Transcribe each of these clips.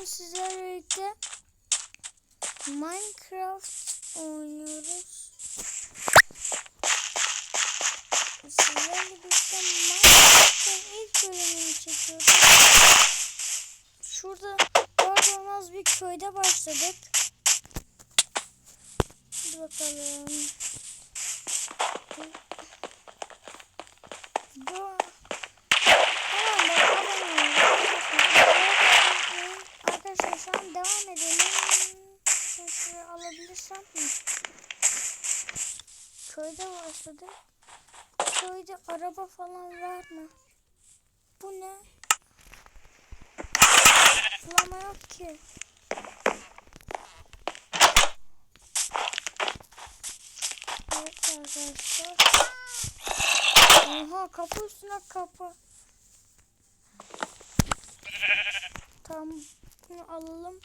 bugün sizlerle birlikte Minecraft oynuyoruz. Sizlerle birlikte Minecraft'ın ilk bölümünü çekiyoruz. Şurada olmaz bir köyde başladık. Hadi bakalım. Bu Tamam bakalım. Arkadaşlar şu an devam edelim. Şöyle alabilirsem. Hı. Köyde başladı. Köyde araba falan var mı? Bu ne? Flama yok ki. Evet arkadaşlar. Oha kapı üstüne kapı. Tamam bunu alalım.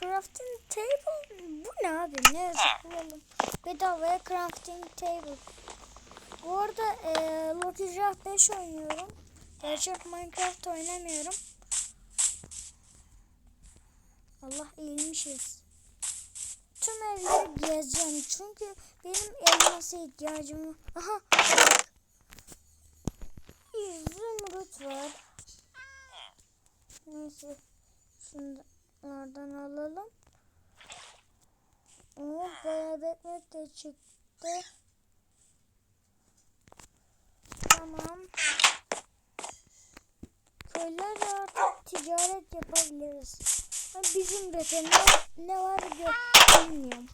Crafting table bu ne abi? Ne yazık bulalım. Bedavaya crafting table. Bu arada e, Draft 5 oynuyorum. Gerçek Minecraft oynamıyorum. Allah eğilmişiz. Tüm evleri gezeceğim çünkü benim elmasa ihtiyacım var. Aha bak. İzmrit var. Neyse. Şunlardan alalım. Oh bayağı bekmek de çıktı. Ticaret yapabiliriz. Ha, Bizim de ne, ne var yok bilmiyorum.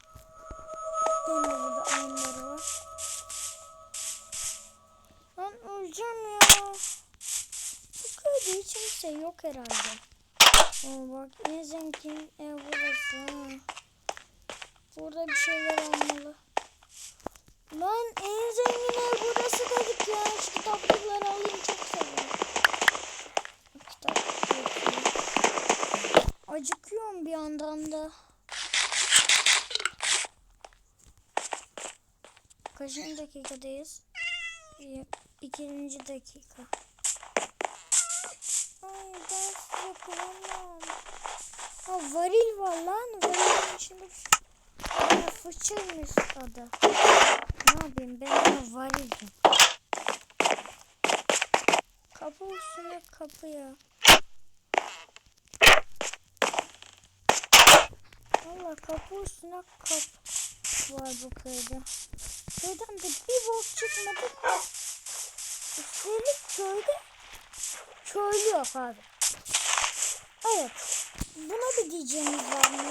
Benim de burada var. Ben öleceğim ya. Bu köyde hiç kimse yok herhalde. Oo, bak en zengin ev burası. Burada bir şeyler olmalı. Lan en zengin ev burası dedik ya. Şu kitaplıkları alayım çok seviyorum. Acıkıyorum bir yandan da. Kaçıncı dakikadayız? İkinci dakika. Ay ben kıyamam. Ha varil var lan. Varilin içinde bir şey. Fıçıymış adı. Ne yapayım ben ona varildim. Kapı üstüne kapı ya. Valla kapı üstüne kapı var bu köyde. Köyden de bir bok çıkmadı. Üstelik köyde köylü yok abi. Evet. Buna bir diyeceğimiz var mı?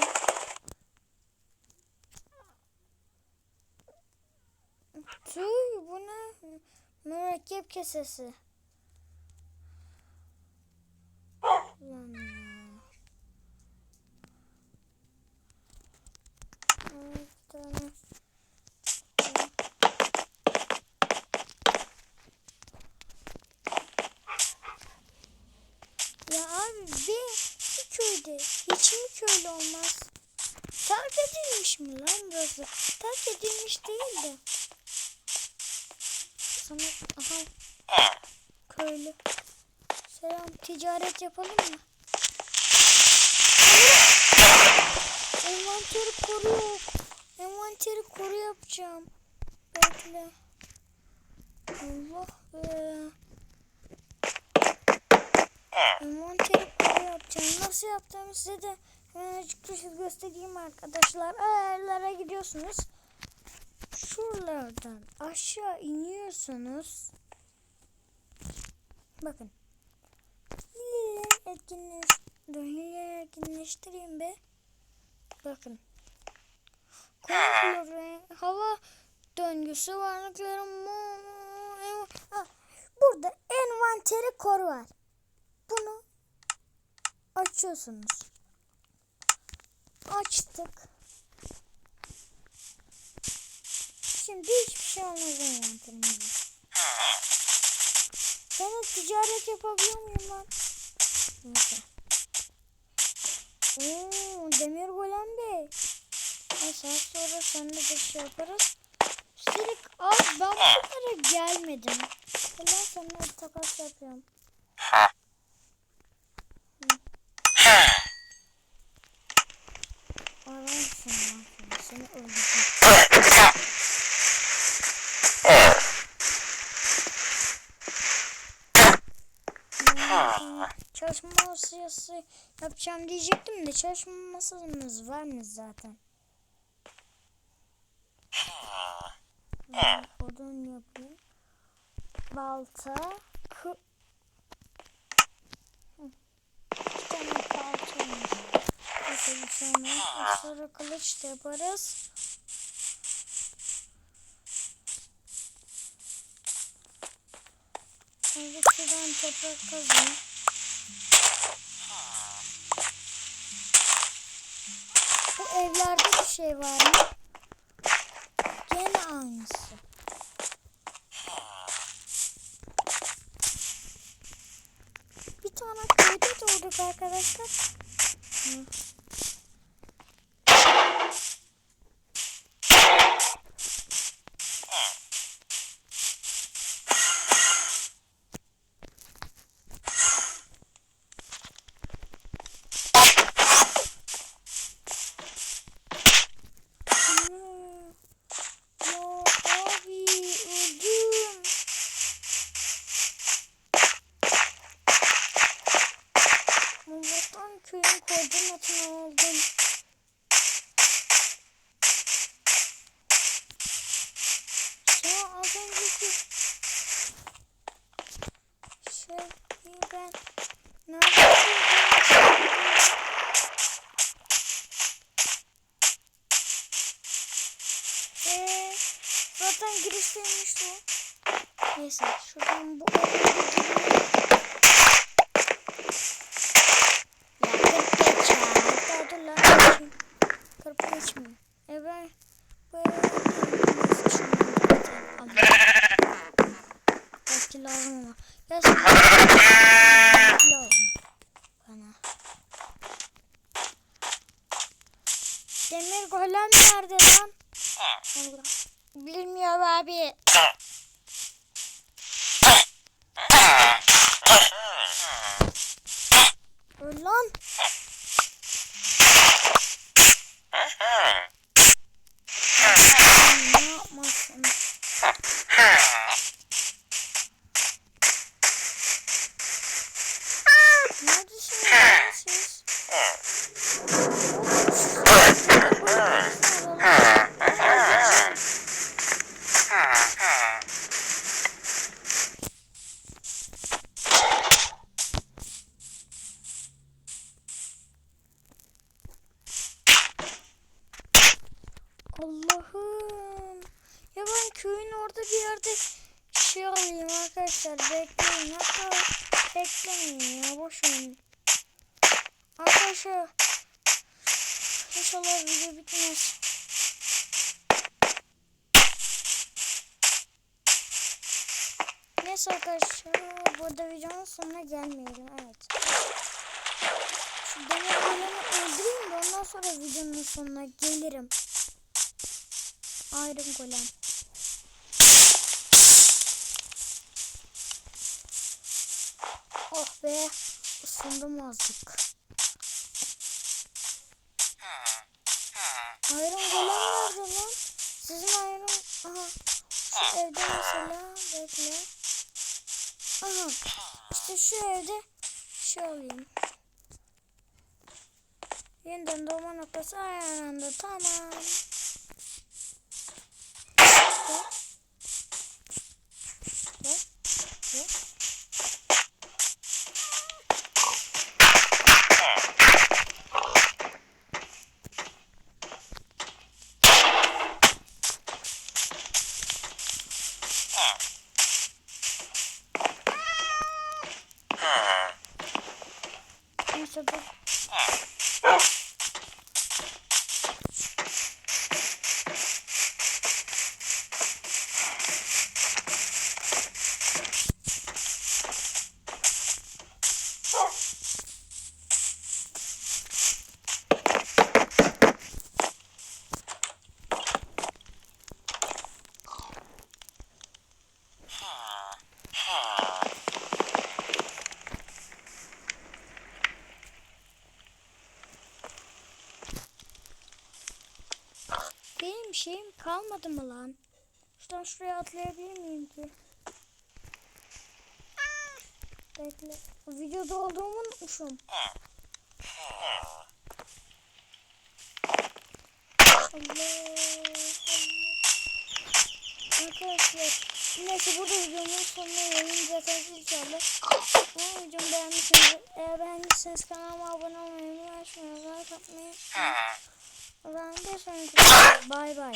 Tüy bu ne? Mürekkep kesesi. Ulan ya. Evet, tamam. Ya abi bir, bir köyde hiç mi köylü olmaz? Terk edilmiş mi lan burası? Terk edilmiş değil de. Sana aha köylü. Selam ticaret yapalım mı? Envanteri koru. Envanteri koru yapacağım. Bekle. Allah be. Envanteri koru yapacağım. Nasıl yaptığımı size de hemen açıkçası göstereyim arkadaşlar. Ayarlara gidiyorsunuz. Şuralardan aşağı iniyorsunuz. Bakın. Hileleri etkinleş... Hileleri etkinleştireyim be. Bakın. Renk- hava döngüsü varlıkların. Ha, burada envanteri kor var. Bunu açıyorsunuz. Açtık. Şimdi hiçbir şey olmaz envanterimizde. Ben de ticaret yapabiliyor muyum lan? Neyse. Oo, demir golem bey. Neyse sonra seninle de şey yaparız. Üstelik az ben buralara gelmedim. Ben seninle takas yapıyorum. Yapacağım diyecektim de çalışma masamız var mı zaten? Hmm, Odun yapayım. Balta. Kı. Bir tane balta tane. Sonra kılıç da yaparız. Şimdi şuradan toprak kazayım. Evlerde bir şey var mı? Gene aynısı. Bir tane köyde doğduk arkadaşlar. Hı. Ana. Ya abi öldüm. Allah'tan köyün koordinatını aldım. Ya az önceki şeyi ben nerede buldum? Eee zaten girişteymiş o. Neyse şuradan bu. Ya kırıp geç ya. Hatta dur lan. E neyse şundan da alayım. Belki lazım ama. Ya lazım bana. Demir golem nerede lan? Bilmiyorum abi. Öl lan. Sen ne yapmasın? Neredesiniz lan siz? Allah'ım. Ya ben köyün orada bir yerde şey alayım arkadaşlar. Bekleyin. Hatta beklemeyin ya. Boş verin. Arkadaşlar. İnşallah video bitmez. Neyse arkadaşlar. Burada videonun sonuna gelmeyelim. Evet. Şu demir golemi öldüreyim de ondan sonra videonun sonuna gelirim. Iron Golem. Be. Isındım azıcık. Iron Golem nerede lan? Sizin Iron... Aha. Şu evde mesela. Bekle. Aha. İşte şu evde şey alayım. Yeniden doğma noktası ayarlandı. Tamam. Ve, ve. Neyse dur. Benim şeyim kalmadı mı lan? Şuradan şuraya atlayabilir miyim ki? Bekle. Videoda olduğumu unutmuşum. Arkadaşlar neyse burada videomun sonuna yayın zaten inşallah. Umarım videomu beğenmişsiniz. Eğer beğendiyseniz kanalıma abone olmayı, atmayı, like atmayı. O zaman bir sonraki videoda bay bay.